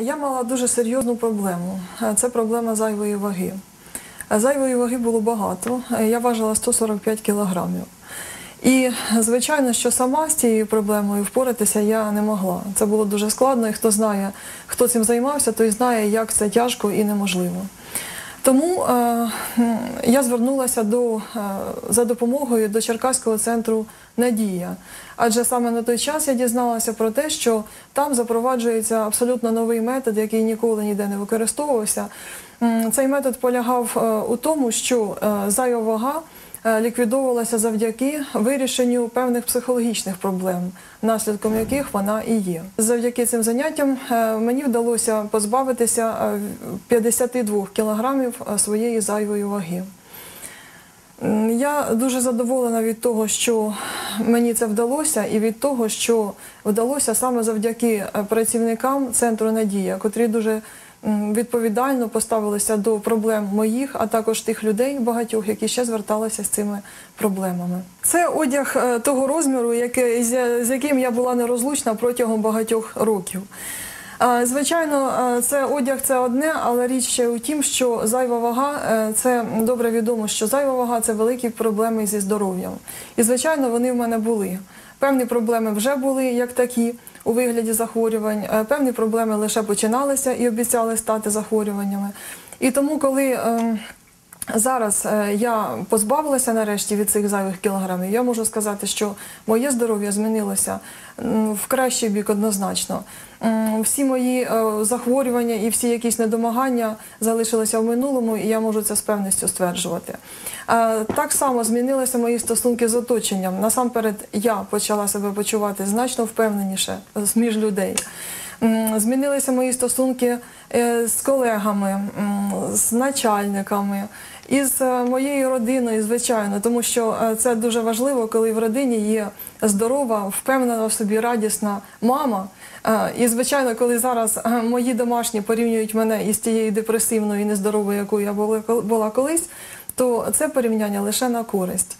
Я мала дуже серйозну проблему. Е, Це проблема зайвої ваги. Е, Зайвої ваги було багато. Е, Я важила 145 кілограмів. І звичайно, що сама з цією проблемою впоратися я не могла. Це було дуже складно, і хто знає, хто цим займався, той знає, як це тяжко і неможливо. Тому е, я звернулася до, е, за допомогою до Черкаського центру Надія. Адже саме на той час я дізналася про те, що там запроваджується абсолютно новий метод, який ніколи ніде не використовувався. Цей метод полягав е, у тому, що е, зайва вага ліквідовувалася завдяки вирішенню певних психологічних проблем, наслідком яких вона і є. Завдяки цим заняттям е, мені вдалося позбавитися е, 52 кілограмів е, своєї зайвої ваги. Я дуже задоволена від того, що мені це вдалося, і від того, що вдалося саме завдяки е, працівникам центру Надія, котрі дуже відповідально поставилися до проблем моїх, а також тих людей багатьох, які ще зверталися з цими проблемами. Це одяг е, того розміру, який, з з яким я була нерозлучна протягом багатьох років. А, Звичайно, е, це одяг це одне, але річ ще у тім, що зайва вага е, це добре відомо, що зайва вага це великі проблеми зі здоров'ям. І звичайно, вони в мене були. Певні проблеми вже були як такі у вигляді захворювань, е, певні проблеми лише починалися і обіцяли стати захворюваннями. І тому, коли ем, Зараз е, я позбавилася нарешті від цих зайвих кілограмів. Я можу сказати, що моє здоров'я змінилося в кращий бік однозначно. Всі мої е, захворювання і всі якісь недомагання залишилися в минулому, і я можу це з певністю стверджувати. Е, Так само змінилися мої стосунки з оточенням. Насамперед, я почала себе почувати значно впевненіше між людей. Змінилися мої стосунки е, з колегами, з начальниками, із е, моєю родиною, звичайно, тому що е, це дуже важливо, коли в родині є здорова, впевнена в собі, радісна мама. І, звичайно, коли зараз мої домашні порівнюють мене із тією депресивною і нездоровою, якою я була колись, то це порівняння лише на користь.